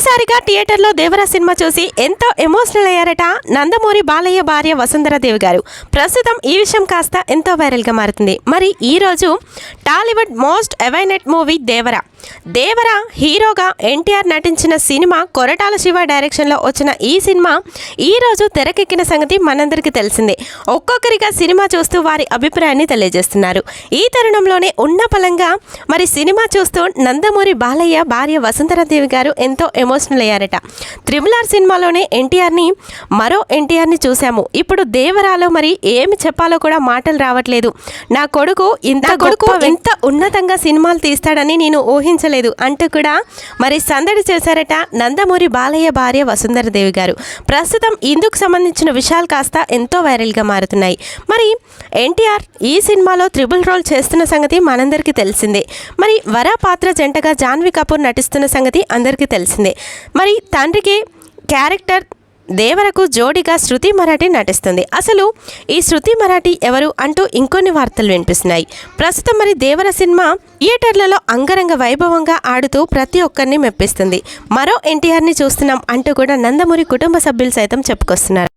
ఒక్కసారిగా థియేటర్లో దేవరా సినిమా చూసి ఎంతో ఎమోషనల్ అయ్యారట నందమూరి బాలయ్య భార్య వసుంధరాదేవి గారు. ప్రస్తుతం ఈ విషయం కాస్త ఎంతో వైరల్గా మారుతుంది. మరి ఈ రోజు Tollywood most awaited movie Devara. Devara హీరోగా ఎన్టీఆర్ నటించిన సినిమా కొరటాల శివ డైరెక్షన్లో వచ్చిన ఈ సినిమా ఈ రోజు తెరకెక్కిన సంగతి మనందరికీ తెలిసిందే. ఒక్కొక్కరిగా సినిమా చూస్తూ వారి అభిప్రాయాన్ని తెలియజేస్తున్నారు. ఈ తరుణంలోనే ఉన్న పలంగా మరి సినిమా చూస్తూ నందమూరి బాలయ్య భార్య వసుంధరాదేవి గారు ఎంతో ఎమోషనల్ అయ్యారట. త్రిబుల్ ఆర్ సినిమాలోనే ఎన్టీఆర్ని మరో ఎన్టీఆర్ని చూశాము. ఇప్పుడు దేవరాలో మరి ఏమి చెప్పాలో కూడా మాటలు రావట్లేదు. నా కొడుకు ఇంత కొడుకు ఇంత ఉన్నతంగా సినిమాలు తీస్తాడని నేను ఊహించలేదు అంటూ కూడా మరి సందడి చేశారట నందమూరి బాలయ్య భార్య వసుంధరదేవి గారు. ప్రస్తుతం ఇందుకు సంబంధించిన విషయాలు కాస్త ఎంతో వైరల్గా మారుతున్నాయి. మరి ఎన్టీఆర్ ఈ సినిమాలో త్రిబుల్ రోల్ చేస్తున్న సంగతి మనందరికీ తెలిసిందే. మరి వరా పాత్ర జంటగా జాన్వీ కపూర్ నటిస్తున్న సంగతి అందరికీ తెలిసిందే. మరి తండ్రికి క్యారెక్టర్ దేవరకు జోడిగా శృతి మరాఠీ నటిస్తుంది. అసలు ఈ శృతి మరాఠీ ఎవరు అంటూ ఇంకొన్ని వార్తలు వినిపిస్తున్నాయి. ప్రస్తుతం మరి దేవర సినిమా థియేటర్లలో అంగరంగ వైభవంగా ఆడుతూ ప్రతి ఒక్కరిని మెప్పిస్తుంది. మరో ఎన్టీఆర్ని చూస్తున్నాం అంటూ కూడా నందమూరి కుటుంబ సభ్యులు సైతం చెప్పుకొస్తున్నారు.